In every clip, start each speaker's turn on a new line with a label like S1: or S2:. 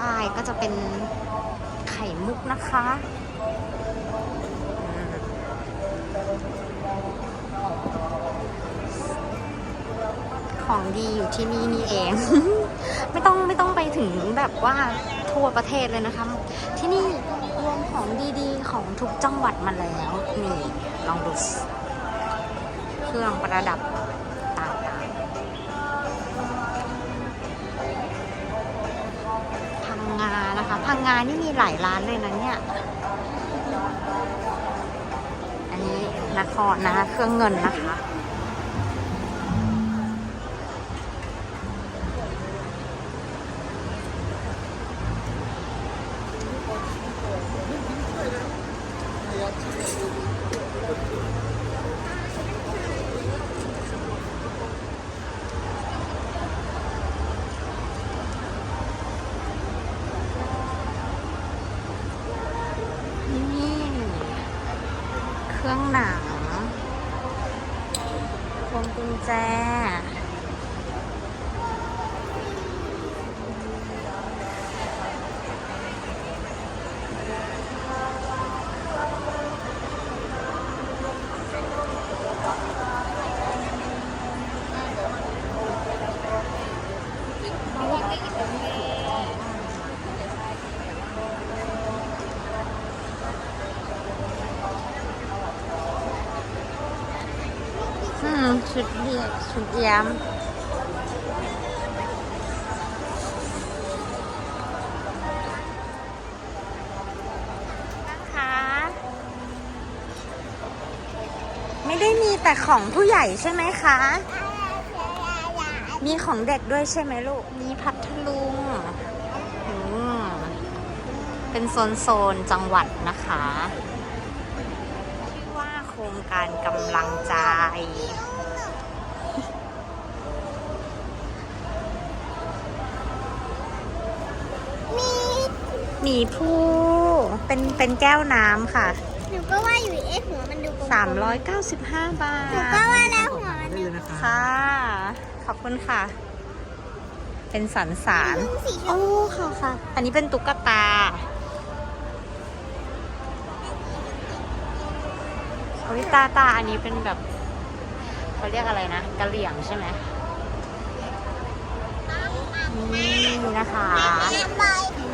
S1: ใต้ก็จะเป็นไข่มุกนะคะ ของดีอยู่ที่นี่นี่เอง ไม่ต้องไม่ต้องไปถึงแบบว่าทั่วประเทศเลยนะคะ ที่นี่รวมของดีๆ ของทุกจังหวัดมาแล้ว นี่ ลองดูเครื่องประดับ พังงานี่มีหลายร้านเลยนะเนี่ย อันนี้นครนะคะ เครื่องเงินนะคะ รื่องหนังพวงกุญแจ อืม ชุดเรียกชุดย้ำนะคะไม่ได้มีแต่ของผู้ใหญ่ใช่ไหมคะ มีของเด็กด้วยใช่ไหมลูก มีพัทลุงอืมเป็นโซนโซนจังหวัดนะคะ ชื่อว่าโครงการกำลังใจ หมีภูเป็นเป็นแก้วน้ำค่ะ
S2: หนูก็ว่าอยู่เอ๊ะหัวมันดูกลมๆ
S1: 395 บา
S2: หนู
S1: ท
S2: ก็ว่าแล้วหัวมันดู
S1: ค่ะ ขอบคุณค่ะ เป็นสันสาร
S2: สีช
S1: โอ้
S2: มพู
S1: ค่ะค่ะ อันนี้เป็นตุ๊กตา โอ้ยตาตาอันนี้เป็นแบบเขาเรียกอะไรนะกะเหลี่ยงใช่ไหม นี่นะคะ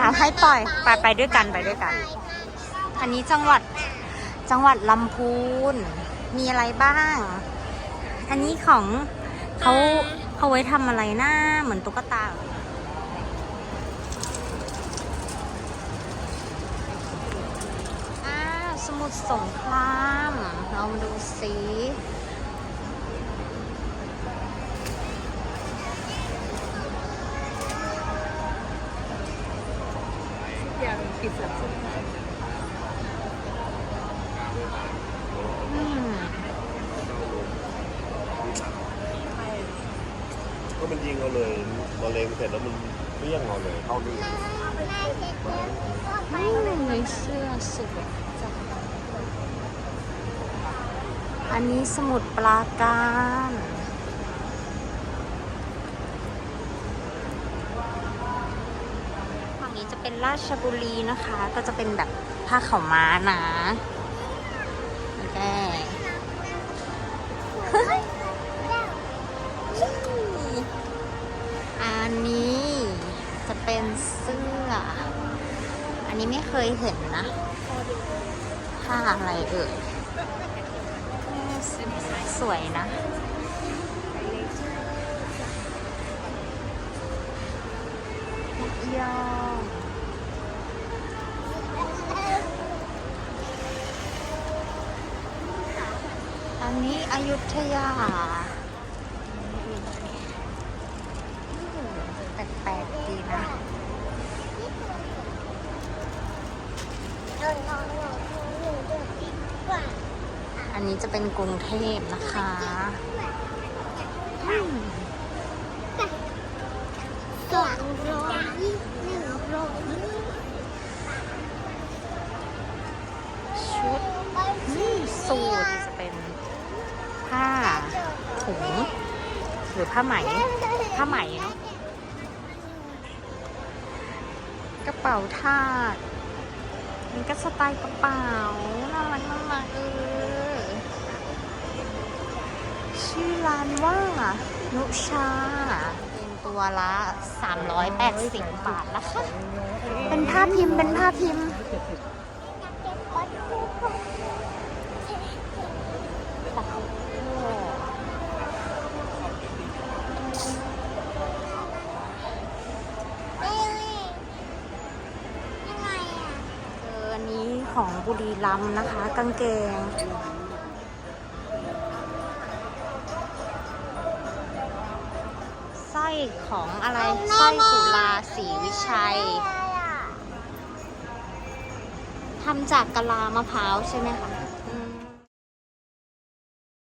S1: อะให้ปล่อยไปไปด้วยกันไปด้วยกัน อันนี้จังหวัดจังหวัดลำพูน มีอะไรบ้าง อันนี้ของเขาเขาไว้ทำอะไรนะเหมือนตุ๊กตาอ้าวสมุทรสงคราม เรามาดูสิ อืม
S3: ก็มันยิงเอาเลยพอเลงเสร็จแล้วมันเปี้ยงเอาเลยเข้านี่
S1: อืมในเสื้อสวยจังอันนี้สมุดปราการฝั่งนี้จะ เป็นราชบุรีนะคะ ก็จะเป็นแบบผ้าขาวม้านะแกอันนี้จะเป็นเสื้อ อันนี้ไม่เคยเห็นนะ ผ้าอะไรเอ่ย สวยนะยอง อันนี้อยุธยา แปลกๆดีนะอันนี้จะเป็นกรุงเทพนะคะ
S2: สองร้อยหนึ่งร้อย
S1: ชุดนี่สูทจะเป็น ผ้าถุงหรือผ้าไหม ผ้าไหมเนาะป๋าทาดมันก็สไตล์กระเป๋าน่ารักน่ารักเออ ชื่อร้านว่า นุชา เป็นตัวละ 380 บาทนะคะ เป็นผ้าพิมพ์ เป็นผ้าพิมพ์
S2: เอ๊ะยังไงอะ
S1: เอออันนี้ ของบุรีรัมนะคะกางเกง สร้อยของอะไรสร้อยสุราศรีวิชัยทำจากกะลามะพร้าวใช่ไหมคะ